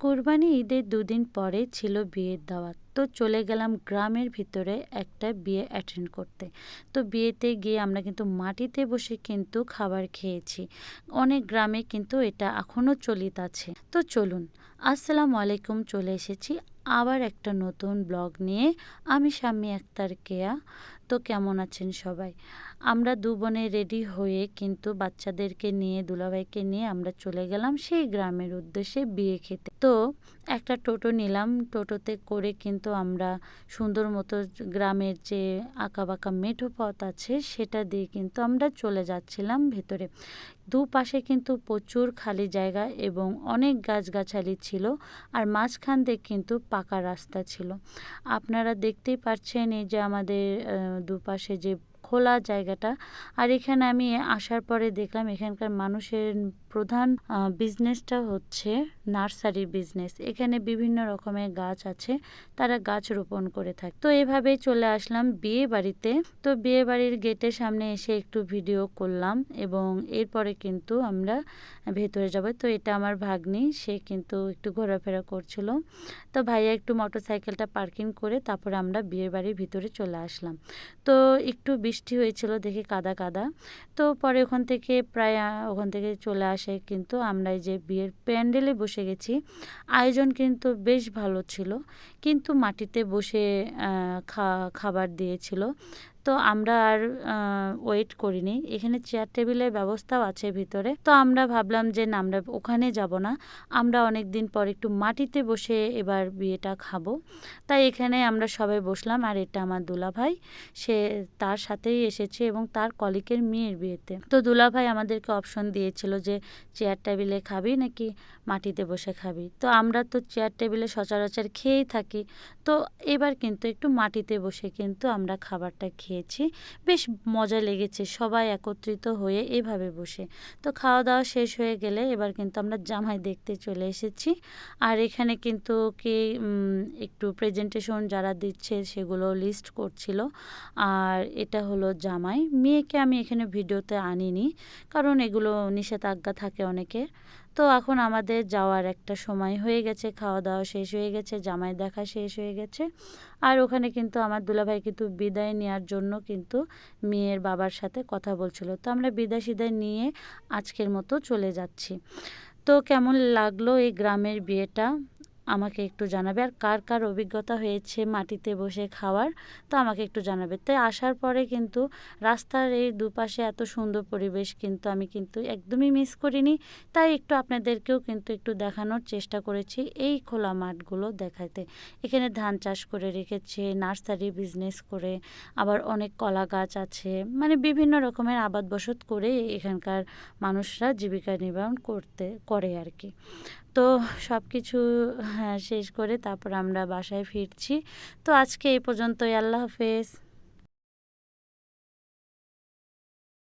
কোরবানি ঈদের দুদিন পরে ছিল বিয়ের দাওয়াত। তো চলে গেলাম গ্রামের ভিতরে একটা বিয়ে অ্যাটেন্ড করতে। তো বিয়েতে গিয়ে আমরা কিন্তু মাটিতে বসে কিন্তু খাবার খেয়েছি। অনেক গ্রামে কিন্তু এটা এখনও চলিত আছে। তো চলুন, আসসালামু আলাইকুম, চলে এসেছি আবার একটা নতুন ব্লগ নিয়ে। আমি স্বামী আক্তার কেয়া। তো কেমন আছেন সবাই? আমরা দু বোনে রেডি হয়ে কিন্তু বাচ্চাদেরকে নিয়ে, দুলাভাইকে নিয়ে আমরা চলে গেলাম সেই গ্রামের উদ্দেশ্যে বিয়ে খেতে। তো একটা টোটো নিলাম। টোটোতে করে কিন্তু আমরা সুন্দর মতো গ্রামের যে আঁকা বাঁকা মেঠো পথ আছে সেটা দিয়ে কিন্তু আমরা চলে যাচ্ছিলাম ভেতরে। দুপাশে কিন্তু প্রচুর খালি জায়গা এবং অনেক গাছগাছালি ছিল আর মাঝখান দিয়ে কিন্তু পাকা রাস্তা ছিল। আপনারা দেখতেই পাচ্ছেন এই যে আমাদের দুপাশে যে খোলা জায়গাটা। আর এখানে আমি আসার পরে দেখলাম এখানকার মানুষের প্রধান বিজনেসটা হচ্ছে নার্সারি বিজনেস এখানে বিভিন্ন রকমের গাছ আছে, তারা গাছ রোপণ করে থাকে। তো এভাবেই চলে আসলাম বিয়ে বাড়িতে। তো বিয়ে বাড়ির গেটের সামনে এসে একটু ভিডিও করলাম এবং এরপরে কিন্তু আমরা ভেতরে যাব। তো এটা আমার ভাগ্নি, সে কিন্তু একটু ঘোরাফেরা করছিল। তো ভাইয়া একটু মোটর সাইকেলটা পার্কিং করে তারপরে আমরা বিয়ের বাড়ির ভিতরে চলে আসলাম। তো একটু বৃষ্টি হয়েছিল দেখে কাদা কাদা। তো পরে ওখান থেকে প্রায় ওখান থেকে চলে আসে কিন্তু আমরা যে বিয়ের প্যান্ডেলে বসে গেছি, আয়োজন কিন্তু বেশ ভালো ছিল। কিন্তু মাটিতে বসে খাবার দিয়েছিল। তো আমরা আর ওয়েট করিনি। এখানে চেয়ার টেবিলের ব্যবস্থাও আছে ভিতরে। তো আমরা ভাবলাম যে না, আমরা ওখানে যাব না। আমরা অনেক দিন পর একটু মাটিতে বসে এবার বিয়েটা খাব। তাই এখানে আমরা সবাই বসলাম, আর এটা আমার দুলাভাই। সে তার সাথেই এসেছে এবং তার কলিকের মেয়ের বিয়েতে। তো দুলাভাই আমাদেরকে অপশন দিয়েছিল যে চেয়ার টেবিলে খাবি নাকি মাটিতে বসে খাবি? তো আমরা তো চেয়ার টেবিলে সচরাচর খেয়েই থাকি। তো এবার কিন্তু একটু মাটিতে বসে কিন্তু আমরা খাবারটা খেয়েছি। বেশ মজা লেগেছে, সবাই একত্রিত হয়ে এভাবে বসে। তো খাওয়া দাওয়া শেষ হয়ে গেলে এবার কিন্তু আমরা জামাই দেখতে চলে এসেছি। আর এখানে কিন্তু কে একটু প্রেজেন্টেশন যারা দিচ্ছে সেগুলো লিস্ট করছিল। আর এটা হলো জামাই। মেয়েকে আমি এখানে ভিডিওতে আনিনি, কারণ এগুলো নিষেধাজ্ঞা থাকে অনেকের। তো এখন আমাদের যাওয়ার একটা সময় হয়ে গেছে, খাওয়া দাওয়া শেষ হয়ে গেছে, জামাই দেখা শেষ হয়ে গেছে। আর ওখানে কিন্তু আমার দুলাভাই কিন্তু বিদায় নেওয়ার জন্য কিন্তু মেয়ের বাবার সাথে কথা বলছিল। তো আমরা বিদায় সিদায় নিয়ে আজকের মতো চলে যাচ্ছি। তো কেমন লাগল এই গ্রামের বিয়েটা? আমাকে একটু জানাবে আর কার কার অভিজ্ঞতা হয়েছে মাটিতে বসে খাওয়ার, তো আমাকে একটু জানাবে। তো আসার পরে কিন্তু রাস্তার এই দুপাশে এত সুন্দর পরিবেশ কিন্তু আমি কিন্তু একদমই মিস করিনি। তাই একটু আপনাদেরকেও কিন্তু একটু দেখানোর চেষ্টা করেছি এই খোলা মাঠগুলো দেখাতে এখানে ধান চাষ করে রেখেছে, নার্সারি বিজনেস করে, আবার অনেক কলা গাছ আছে। মানে বিভিন্ন রকমের আবাদ বসত করে এখানকার মানুষরা জীবিকা নির্বাহন করতে, করে আর কি। তো সব কিছু হ্যাঁ শেষ করে তারপর আমরা বাসায় ফিরছি। তো আজকে এই পর্যন্তই, আল্লাহ হাফেজ।